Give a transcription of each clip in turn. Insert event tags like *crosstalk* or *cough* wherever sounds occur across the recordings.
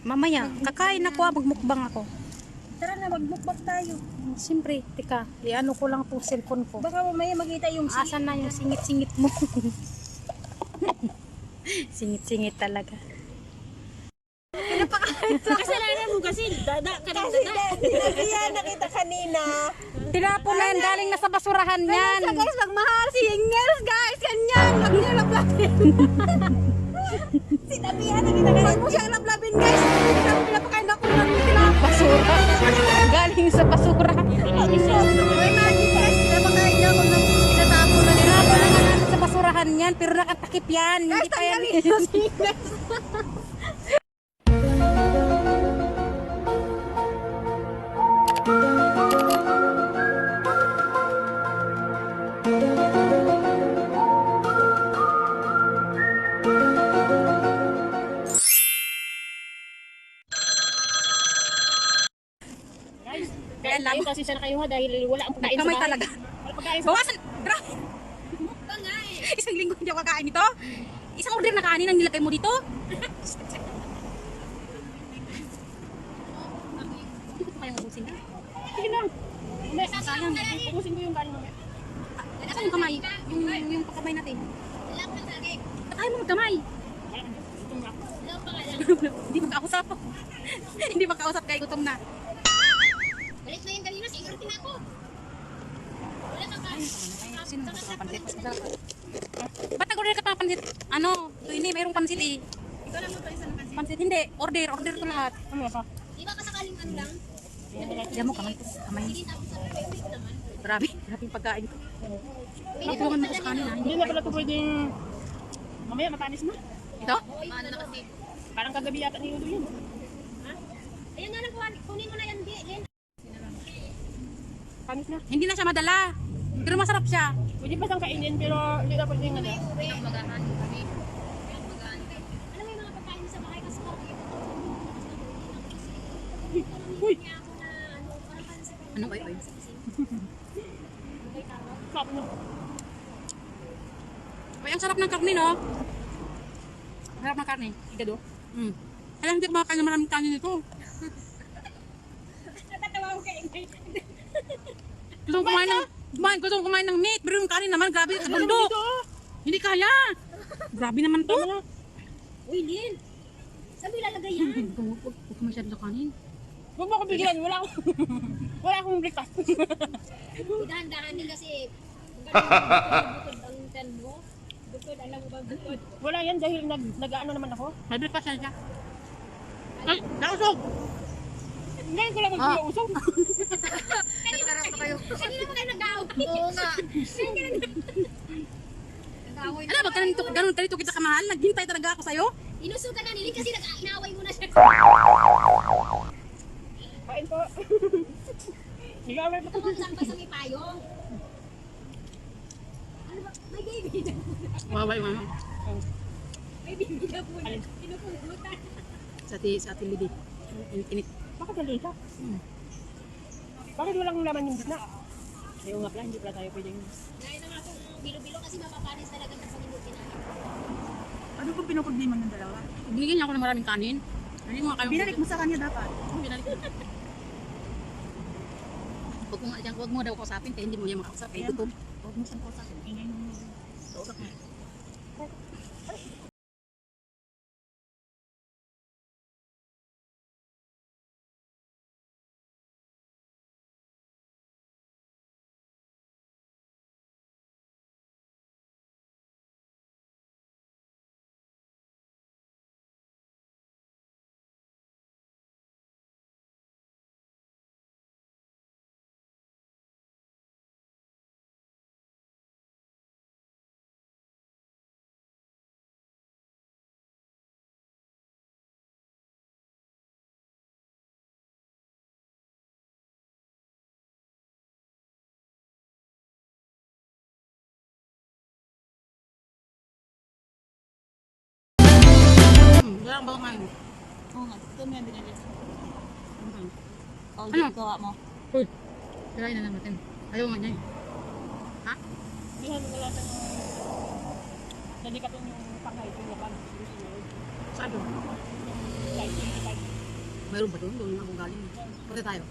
Mamaya, kakain ako, ah, magmukbang ako. Tara na, magmukbang tayo. Siyempre, teka, i-ano ko lang itong cellphone ko. Baka mamaya makita yung si... Asan na yung singit-singit mo? *laughs* Singit-singit talaga. Kasalanan mo kasi, dada ka Kasi sinabihan na kita kanina. Tinapon na yan, galing na sa basurahan yan. guys, magmahal si Ingels, guys. Ganyan, wag niyo lablabin. *laughs* Sinabihan na kita kanina. Huwag mo siyang lablabin, guys. Pero nakatakip yan. Hindi pa yan. Ingels. Kaya lang, kasi sana kayo ha dahil wala ang pagkain sa kamay bahay. talaga. Wala pagkain sa Bawasan! Hindi ako kakain ito. Isang order na kanin ang nilagay mo dito. Hindi ko pa kayang ubusin. Sige na. Mamaya, sayang. Pupusin ko yung galing mamaya. Asan yung kamay? Yung, yung pagkamay natin. Ba't tayo mo magkamay? Wala ka. Gutom na ako. Hindi magkausap. *laughs* Hindi magkausap kaya gutom na. Balik na yung kanina, siguro tinako. Ba? Sino ka pansit? Ba't nag-order ka pa pansit? Ano? Ito ini, mayroong pansit eh. Ikaw lang magpalisa ng pansin. Pansit, hindi. Order, order ko lahat. Ano pa? Di ba kasakaling ano lang? Diyan mo kamay. Kamay. Naman. Grabe. Grabe yung pagkain ko. Tulungan mo ko sa kanin ha. Hindi na pala ito pwedeng... Mamaya matanis na. Ito? Paano na kasi? Parang kagabi yata ni Udo yun. Ayun nga lang, kunin mo na yan. Panis na. Hindi na siya madala. Pero masarap siya. Pwede pa siyang kainin pero hindi na pwedeng. Uwi. Magahan. Uwi. Alam mo yung mga pagkain sa bahay kasi parang ito. Uy! Na ano. Ano oy oy? Sarap na. Oy, ang sarap ng karne no? Sarap ng karne. Igado. Mm. Alam hindi ko makakain ng maraming kanin nito. Natatawa ko kay Ingay. Gusto kong kumain ng kumain, gusto kong kumain ng meat, pero yung kanin naman grabe sa bundok. Hindi kaya. Grabe naman to. Uy, Lin. Saan mo ilalagay yan? Huwag ka masyado sa kanin. Huwag mo ako bigyan. Wala akong... *laughs* Wala akong breakfast. Dahan-dahan din kasi. Ang tan mo. Bukod, alam mo ba bukod? Wala yan dahil nag, nag-ano naman ako. May breakfast na siya. Ay, nausog! Ngayon ko lang mag-uusog. Kanina mo kayo nag-aaway. Oo nga. Nag-aaway Ano ba, ganun, ganun, ganito kita kamahal? Naghintay talaga ako sa'yo? Inusugan na nilin kasi nag-inaaway mo na siya. Kain po. Nag-away pa. Ito lang ba sa may payong? Ano ba? May baby na po. Waway, mama. May baby na po. Pinupugutan. Sa ati, sa ati Lidi. Init. Bakit nalita? Hmm. Bakit walang laman yung gitna? Ayaw nga pala, hindi pala tayo pwedeng... Ngayon na nga kung bilo-bilo kasi mapapanis talaga sa hindi kinain. Ano kung pinupagdiman ng dalawa? Binigyan niya ako ng maraming kanin. Hindi mo nga kayo. Binalik mo sa kanya dapat. Binalik mo. Huwag mo nga dyan, huwag mo daw kausapin kaya hindi mo niya makausap. Gutom. Huwag mo siyang kausapin. Ingay mo. Kausap mo. Bawang ngayon. Oo nga, ito mo yung binalik. Oh, Ano? gawa mo. Uy, tirahin na lang natin. Ayaw nga niya. Ha? Hindi mo wala sa... Nalikat yung pangay ko yung pan. Saan doon? Kahit 25. Mayroon ba doon? Doon ako galing. Punta tayo.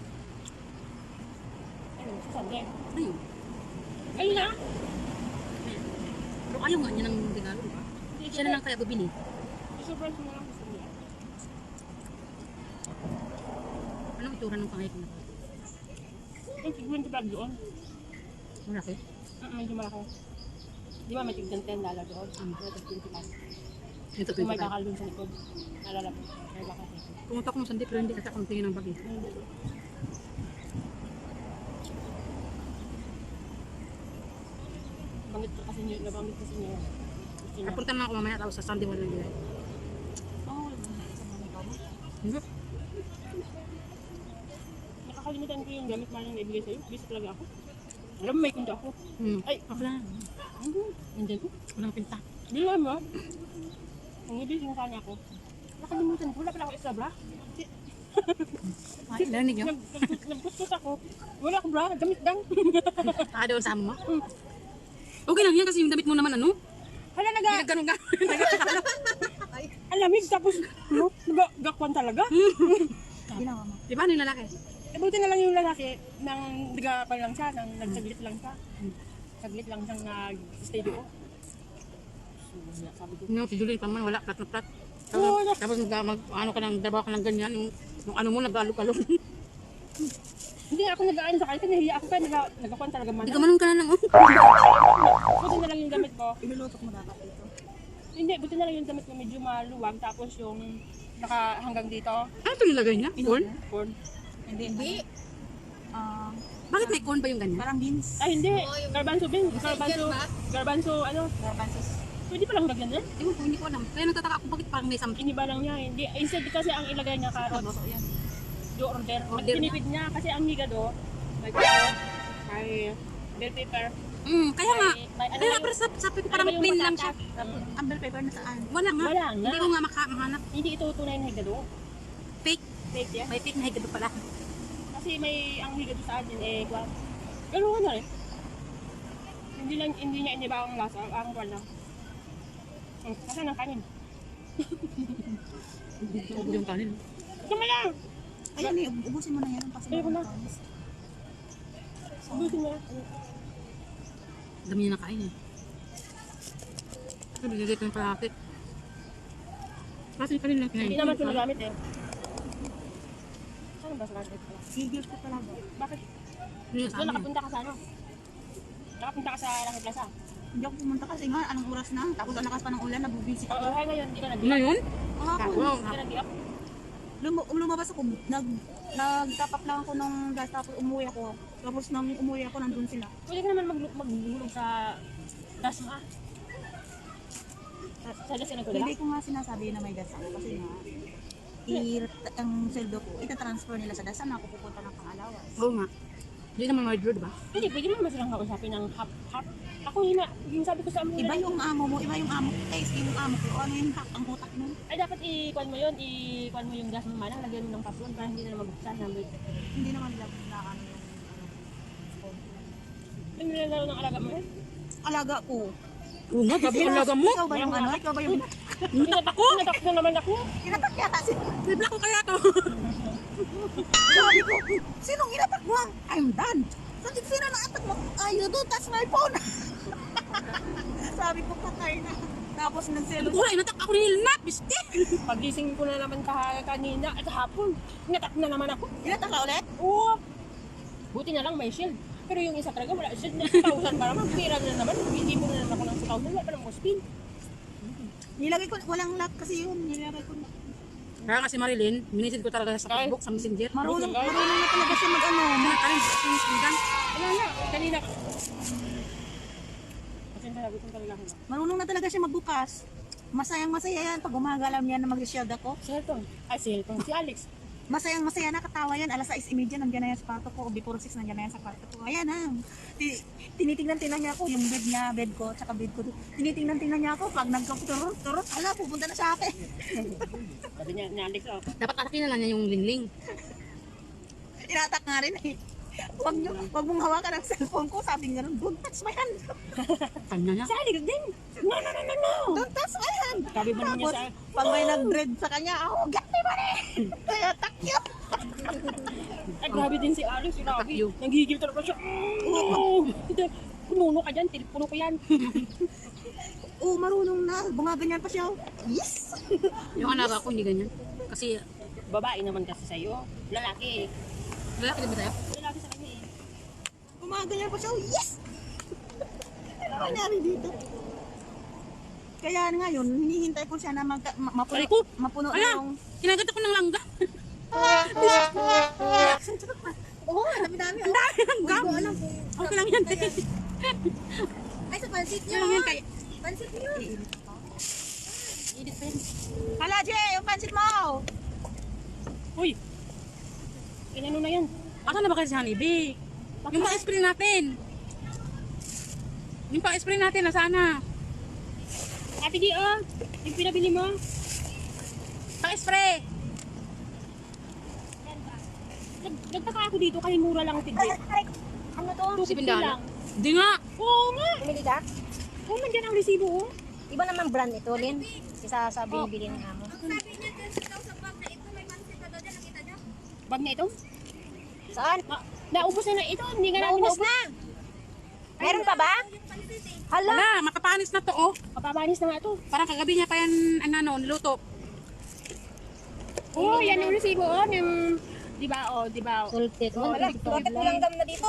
Ano, sasali. Ayun. Ayun na. Pero ayaw nga niya ng regalo, di ba? Siya na lang kaya bibili. I-surprise mo lang gusto niya. Anong itsura ng pangay ko na? Yung tigwin ko bag doon. Malaki. Ah, medyo malaki. Di ba may tigdan 10 dollar doon? Mm. Tig 25. Ito, Kung may 25. kakal dun sa likod. Nalala mo. May bakal dito. Pumunta ko mo sandi, pero hindi kasi akong tingin ng bagi. Bangit ko kasi niya, nabangit kasi niya. Kapunta na ako mamaya tapos sa Sunday wala nila. Oo, sa mga ikaw. Hindi. Nakakalimutan ko yung gamit malang na ibigay sa'yo. Busy talaga ako. Alam mo, may kundo ako. Hmm. Ay, na. Ano? Nandiyan ko. Walang pinta. Di alam mo. Ang ibig yung kanya ako. Nakalimutan ko. Wala pala ako extra bra. Ay? Nag- nag- Nagkuskus ako. Wala akong bra. Damit lang. *laughs* Ah, doon sa mo? Okay lang yan kasi yung damit mo naman ano? Hala, naga. nagganong ka. *laughs* Alamig. Tapos, no? Nagagakwan talaga. Ginawa *laughs* mo. Di ba ano yung lalaki? Eh, buti na lang yung lalaki nang diga pa lang siya, nang nagsaglit lang siya. Saglit lang siyang nag-stay doon. So, sabi ko, Yung si Julie pa man, wala, plat na plat. Oo, Tapos, tapos mag, mag, ano ka nang trabaho ka ng ganyan, yung, yung ano mo, nag-alok-alok. hindi ako nag-aano sa kanya, nahiya ako kaya nag- nagakwan talaga man. Hindi ka manong ka na lang, oh. Buti na lang yung gamit ko. Ilulutok mo dapat dito. Hindi, buti na lang yung gamit ko medyo maluwag. Tapos yung naka hanggang dito, Ano ito nilagay niya? Corn? corn. Hindi. Hindi. Ah, Bakit may corn ba yung ganyan? parang beans. Ay, hindi. Garbanzo bin. Garbanzo, garbanzo, ano, Garbanzos. pwede palang lagyan yan. Ewan ko, hindi ko alam. Kaya nagtataka ako, bakit parang may something? Iniba lang niya. Hindi, instead kasi ang ilagay niya carrots. Luto yan. Do order. Order tinipid niya, kasi ang higado, may carrot, may bell pepper, Mm, kaya nga. may, may ano Kaya yung- pero sa, sabi ko parang ano ba yung plain lang siya. Ang bell pepper na saan? Wala nga. Wala nga. Hindi ko nga maka, mahanap. Hindi ito tunay na higado. Fake. Fake yan. May fake na higado pala. Kasi may ang higado sa atin eh, kwan. Pero ano rin. Hindi lang, hindi niya iniba ang lasa, ang kwan lang. Hmm, Kasi ng kanin. Huwag yung kanin. Tama lang! Ayan eh, ubusin mo na yan. Kasi Ayoko na. Ubusin mo. Dami niya nakain eh. Sabi, dito yung palaki. Kasi kanila kinain. Hindi naman ito nagamit eh. Saan ba sa gamit ko? Sigil ko talaga. Bakit? Ano sa Doon amin? nakapunta ka sa ano? Nakapunta ka sa Langit Plaza. Hindi ako pumunta kasi nga, anong oras na? Tapos ang lakas pa ng ulan, nabubisi Oo, ako. oh, ngayon, hindi ka nag Ano yun? Kahapon, Wow. Hindi ka nag lum- lumabas ako, nag, nag-top up lang ako ng gas, tapos umuwi ako. Tapos nang umuwi ako, nandun sila. Pwede ka naman mag- maglulong sa gas mo ah. Sa, sa gas ka nagkudala? Hindi ko nga sinasabi na may gas ako kasi nga, i ang sweldo ko, itatransfer nila sa dasan ako pupunta ng pangalawas. Oo nga. Hindi naman murder, di ba? Hindi, pwede mo naman silang kausapin ng hap-hap. Ako yun na, yung sabi ko sa amin Iba yung amo mo, iba yung amo ko, guys, yung amo ko, ano yung hak ang utak mo. Ay, dapat i-kwan mo yun, i-kwan mo yung gas mo manang, lagyan mo ng paslon para hindi na mabuksan. Number. Hindi naman lang na ano yung Yung nilalaro ng alaga mo eh. alaga ko. Oo nga, gabi ang laga mo. Ikaw ba yung ano? Ikaw ba yung Hinatak ko, hinatak ko naman ako. inatak yata si Bibla ko kaya to. Sabi ko, sinong inatak mo? I'm done. Sabi ko, sino na atak mo? Ay, you don't touch my phone. *laughs* Sabi ko, patay na. Tapos nagselo. Wala, inatak ako ni Hilnat, biste. Pagising ko na naman kah kanina at hapon, hinatak na naman ako. Inatak ka ulit? Oo. Buti na lang may shield. Pero yung isa talaga wala shield na 2,000 para naman. Pira na naman. Hindi mo na naman ako ng 2,000. Wala pa ko spin. Nilagay ko, walang lock kasi yun. Nilagay ko. Kaya kasi Marilyn, minisid ko talaga sa Ay. Facebook, sa messenger. Marunong, marunong na talaga siya mag ano. Mga yung pinggan. Wala na. Kanina. Marunong na talaga siya magbukas. Masayang masaya yan pag gumagalam yan na mag-shield ako. Cellphone. Ay, cellphone. Si Alex. Masayang masaya na katawa yan. Alas 6.30 nandiyan na yan sa kwarto ko. Before 6 nandiyan na yan sa kwarto ko. Ayan ha. Ti- tinitingnan tingnan niya ako yung bed niya, bed ko, tsaka bed ko. Tinitingnan tingnan niya ako pag nagkaturot, turot, ala, pupunta na sa akin. Sabi niya, ni Alex, oh. Dapat atakin na lang niya yung lingling. Inatak nga rin eh. Wag, niyo, wag mong hawakan ang cellphone ko. Sabi nga rin, don't touch my hand. Kanya *laughs* niya. Si Alex din. No, no, no, no, no. Don't touch my hand. Sabi ba niya Tapos, sa... pag may nag-dread sa kanya, ako, gati pa rin. Kaya takyo. grabe din si Alex. Attack you. Nagigil talaga siya. Oh, Pununo ka dyan. Puno ko yan. *laughs* Oo, marunong na. Bungaganyan pa siya. oh. Yes! *laughs* Yung anak ako hindi ganyan. Kasi Babae naman kasi sa'yo. Lalaki. lalaki din ba tayo? Lalaki sa kanya eh. Bumaganyan pa siya. oh. Yes! Ano nangyari dito? Kaya ngayon, hinihintay ko siya na mag, ma- mapuno, ko! mapuno Ayan! yung... Kinagat ako ng langga. *laughs* Oo, ang dami-dami. Ang dami ng gam. Okay lang yan. Ay, sa pansit Okay lang yan kay... Pansit niyo. Hala, Jay, yung pansit mo. Uy! Inano na yan? Asa na ba kasi si Honeybee? Yung pa-spray natin. Yung pa-spray natin, nasana? Ate Di, oh. Yung pinabili mo. Pa-spray. Nag nagtaka ako dito kasi mura lang tigdi. Ano to? 250 Sibindaan. lang. Hindi nga. Oo nga. Bumili ka? Oo, nandiyan ang resibo, oh. Iba naman brand ito, Lin. Isa sa binibili ng amo. Bag na ito? Saan? Ma naubos na na ito. Hindi nga namin Naubos na. Meron pa ba? Hala. Wala, makapanis na to, oh. Kapapanis na nga ito. Parang kagabi niya pa yan, ano, ano, niluto. Oo, oh, yan ang resibo, oh. Yung, di ba, oh, di ba? Oh. Sultit. Oh, Wala. Bakit walang dam na dito?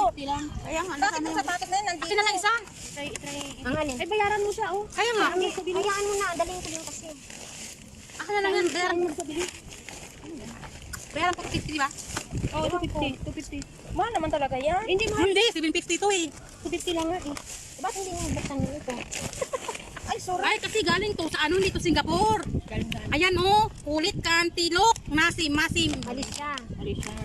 Kaya nga, Bakit ang sapatos na yun nandito? Kasi na lang isa. Try, try. Ang alin? Ay, bayaran mo siya, oh. Kaya nga. Hayaan mo na. Dalhin ko din kasi. Akin na lang yan. Bayaran, mo bayaran po 50, di ba? Oo, 250. 250. Mahal naman talaga yan. Hindi, mahal. Hindi, 750 to eh. 250 lang nga, eh. Bakit hindi mo buksan nyo ito? *laughs* Ay, sorry. Ay, kasi galing to sa ano dito, Singapore. Galing saan? Ayan, oh. Kulit, kantilok, nasim, masim. Alis siya. Alis siya.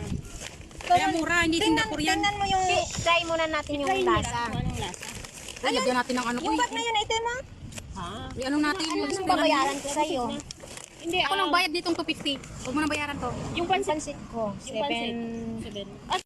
Kaya mura, hindi Singaporean. Tingnan mo yung... Try muna natin yung lasa. anong lasa. Ay, lagyan natin ng ano ko Yung bag na yun, ito mo. Ha? I-ano natin yung babayaran ko sa'yo? Hindi, Ako ah, nang bayad ditong 250. Huwag mo nang bayaran to. Yung pansit. Pansit ko. Yung pansit. Seven. Seven. Ah,